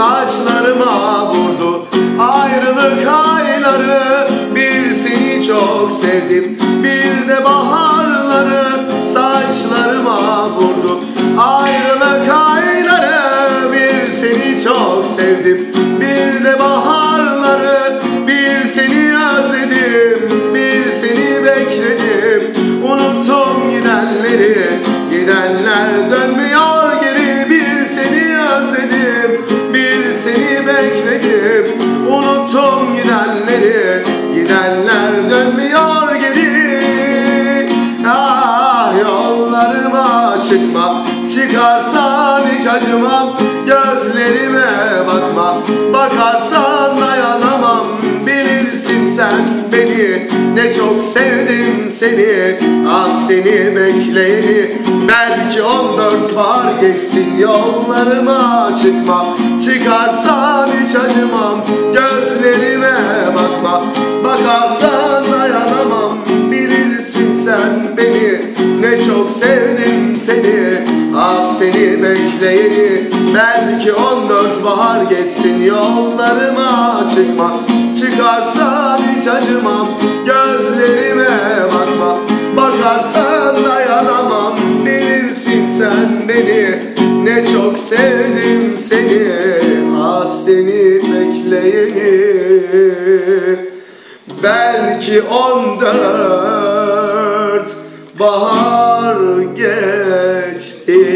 saçlarıma vurdu. Ayrılık ayları bir seni çok sevdim. Bir de baharları saçlarıma vurdu. Ayrılık ayları bir seni çok sevdim. Bir de baharları bir seni özledim. Bir seni bekledim. Unuttum gidenleri Gidenler dönmüyor. Çıkma. Çıkarsan hiç acımam. Gözlerime bakma. Bakarsan dayanamam. Bilirsin sen beni. Ne çok sevdim seni. Ah seni bekleyeni. Belki on dört var geçsin Yollarıma çıkma. Çıkarsan hiç acımam. Gözlerime bakma. Bakarsan dayanamam. Bilirsin sen beni Ne çok sevdim seni. Ah seni bekleyeni Belki on dört bahar geçsin. Yollarıma çıkma Çıkarsan hiç acımam. Gözlerime bakma Bakarsan dayanamam. Bilirsin sen beni Ne çok sevdim seni. Ah seni bekleyeni Belki on dört bahar geçti.